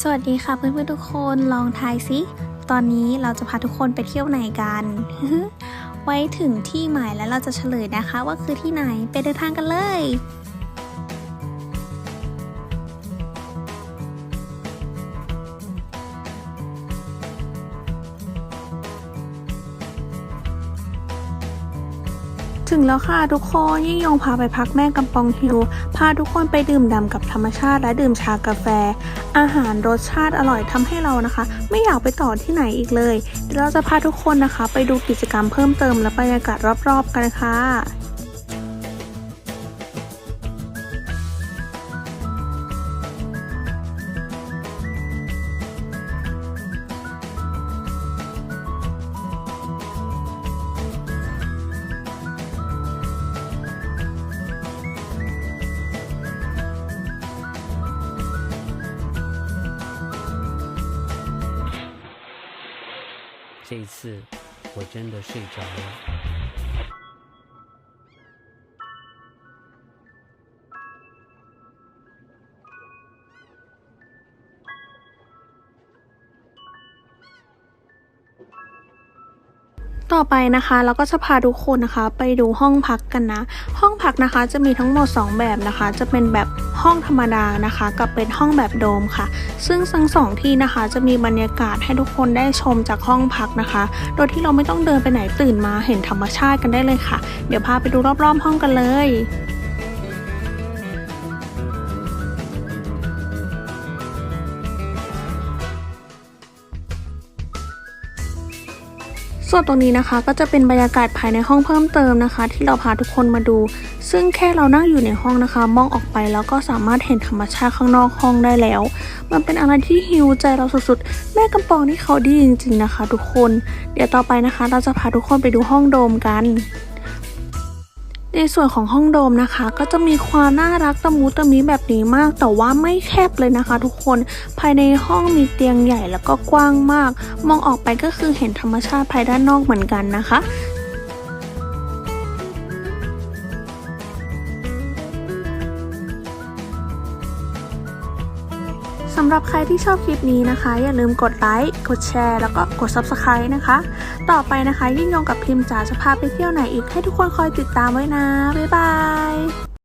สวัสดีค่ะเพื่อนๆทุกคนลองทายซิ ตอนนี้เราจะพาทุกคนไปเที่ยวไหนกัน ไว้ถึงที่หมายแล้วเราจะเฉลยนะคะ ว่าคือที่ไหนไปเดินทางกันเลย ถึงแล้วค่ะทุกคนยิ่งยงพาไปพักแม่กำปองฮิวพาทุกคนไปดื่มด่ำกับธรรมชาติและดื่มชากาแฟ อาหารรสชาติอร่อยทำให้เรานะคะ ไม่อยากไปต่อที่ไหนอีกเลยเดี๋ยวเราจะพาทุกคนนะคะ ไปดูกิจกรรมเพิ่มเติมและบรรยากาศรอบๆกันค่ะ 这一次我真的睡着了。 ต่อไปนะคะเราก็จะพาทุกคนนะคะไปดูห้องพักกันนะ ห้องพักนะคะจะมีทั้งหมด 2 แบบนะคะ จะเป็นแบบห้องธรรมดานะคะ กับเป็นห้องแบบโดมค่ะ ซึ่งทั้งสองที่นะคะจะมีบรรยากาศให้ทุกคนได้ชมจากห้องพักนะคะ โดยที่เราไม่ต้องเดินไปไหนตื่นมาเห็นธรรมชาติกันได้เลยค่ะ เดี๋ยวพาไปดูรอบๆห้องกันเลย ส่วนตรงนี้นะคะก็จะเป็นบรรยากาศภายในห้องเพิ่มเติมนะคะ ที่เราพาทุกคนมาดู ซึ่งแค่เรานั่งอยู่ในห้องนะคะ มองออกไปแล้วก็สามารถเห็นธรรมชาติข้างนอกห้องได้แล้ว มันเป็นอะไรที่ฮิวใจเราสุดๆ แม่กำปองนี่เขาดีจริงๆนะคะ ทุกคน เดี๋ยวต่อไปนะคะ เราจะพาทุกคนไปดูห้องโดมกัน ในส่วนของห้องโดมนะคะ ก็จะมีความน่ารักตะมูตะมิแบบนี้มาก แต่ว่าไม่แคบเลยนะคะ ทุกคนภายในห้องมีเตียงใหญ่แล้วก็กว้างมาก มองออกไปก็คือเห็นธรรมชาติภายด้านนอกเหมือนกันนะคะสำหรับใครที่ชอบคลิปนี้นะคะ อย่าลืมกดไลค์ กดแชร์แล้วก็กด Subscribe นะคะ ต่อไปนะคะยิ่งยงกับพิมพ์จ๋าจะพาไปเที่ยวไหนอีกให้ทุกคนคอยติดตามไว้นะ บ๊ายบาย